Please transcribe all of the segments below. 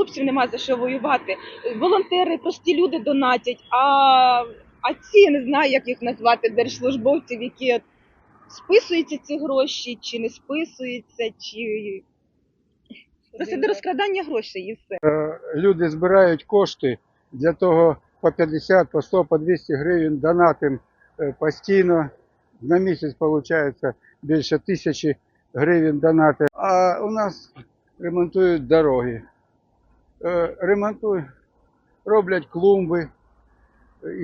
хлопців немає за що воювати. Волонтери, прості люди донатять, а, а ці я не знаю, як їх назвати, держслужбовців, які списуються ці гроші, чи не списуються, чи просто до розкрадання грошей і все. люди збирають кошти для того по 50, по 100, по 200 гривень донатим е, постійно. На місяць виходить більше тисячі гривень донати. А у нас ремонтують дороги. Е, Ремонтують, роблять клумби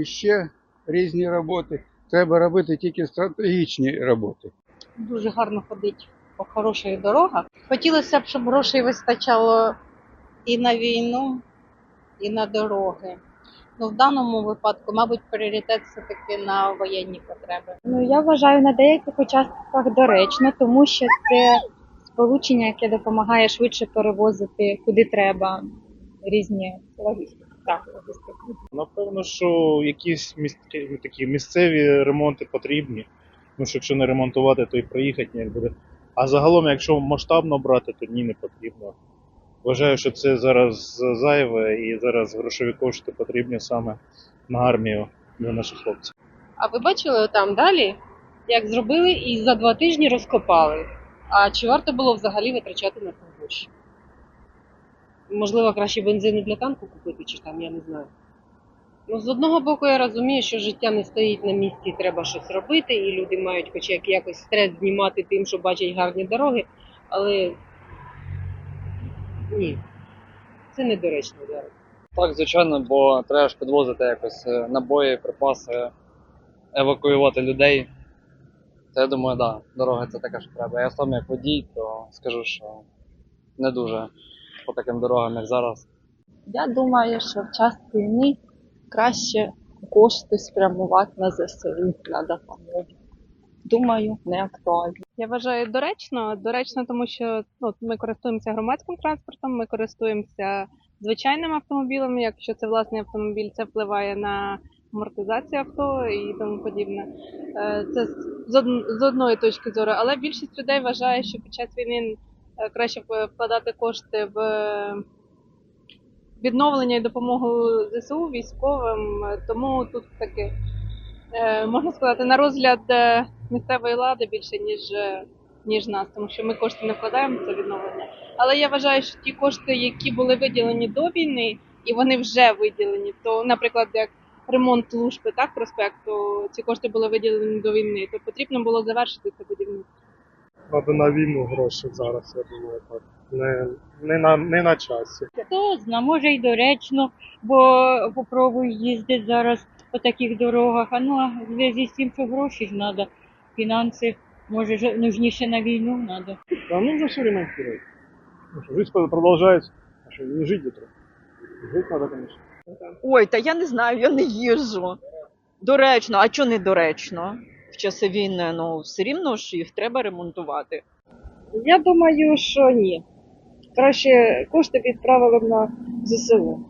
і ще різні роботи. Треба робити тільки стратегічні роботи. дуже гарно ходить по хороших дорогах. Хотілося б, щоб грошей вистачало і на війну, і на дороги. Ну, в даному випадку, мабуть, пріоритет все-таки на воєнні потреби. Ну я вважаю на деяких участках доречно, тому що це сполучення, яке допомагає швидше перевозити куди треба різні логістики. Так, логістику. Напевно, що якісь міські, такі місцеві ремонти потрібні. Ну, що якщо не ремонтувати, то і проїхати ніяк буде. А загалом, якщо масштабно брати, то ні, не потрібно. Вважаю, що це зараз зайве і зараз грошові кошти потрібні саме на армію для наших хлопців. А ви бачили там далі, як зробили і за два тижні розкопали. А чи варто було взагалі витрачати на це гроші? Можливо, краще бензину для танку купити, чи там, я не знаю. Ну, з одного боку, я розумію, що життя не стоїть на місці, треба щось робити, і люди мають хоч як якось стрес знімати тим, що бачать гарні дороги, але ні, це недоречно зараз. Так, звичайно, бо треба ж підвозити якось е, набої, припаси, евакуювати людей. То я думаю, так, да, дороги це таке, що треба. Я сам як водій, то скажу, що не дуже по таким дорогам, як зараз. Я думаю, що в час війни краще кошти спрямувати на ЗСУ, на допомогу. Думаю, не актуально. Я вважаю доречно. Доречно, тому що ну, ми користуємося громадським транспортом, ми користуємося звичайним автомобілем. Якщо це власний автомобіль, це впливає на амортизацію авто і тому подібне. Е, Це з- з з одної точки зору. Але більшість людей вважає, що під час війни краще вкладати кошти в е, відновлення і допомогу ЗСУ військовим. Е, Тому тут таки е, можна сказати на розгляд е, місцевої влади більше ніж е, ніж нас, тому що ми кошти не вкладаємо це відновлення. Але я вважаю, що ті кошти, які були виділені до війни, і вони вже виділені, то, наприклад, як ремонт лужби, так проспекту, ці кошти були виділені до війни, то потрібно було завершити це. Треба на війну гроші зараз, я думаю, так. Не, не, на, не на часі. Хто зна, може й доречно, бо попробую їздити зараз по таких дорогах. А ну а в зв'язку з тим, що гроші ж треба, фінанси, може ж нужніше на війну треба. Да нужно все ремонтировать. Ну, что, жизнь. А что, не жить же трохи. Жить надо, конечно. Ой, та я не знаю, я не їжджу. Доречно, а чого не доречно? Часи війни, ну все рівно ж їх треба ремонтувати. Я думаю, що ні. Краще кошти відправили б на ЗСУ.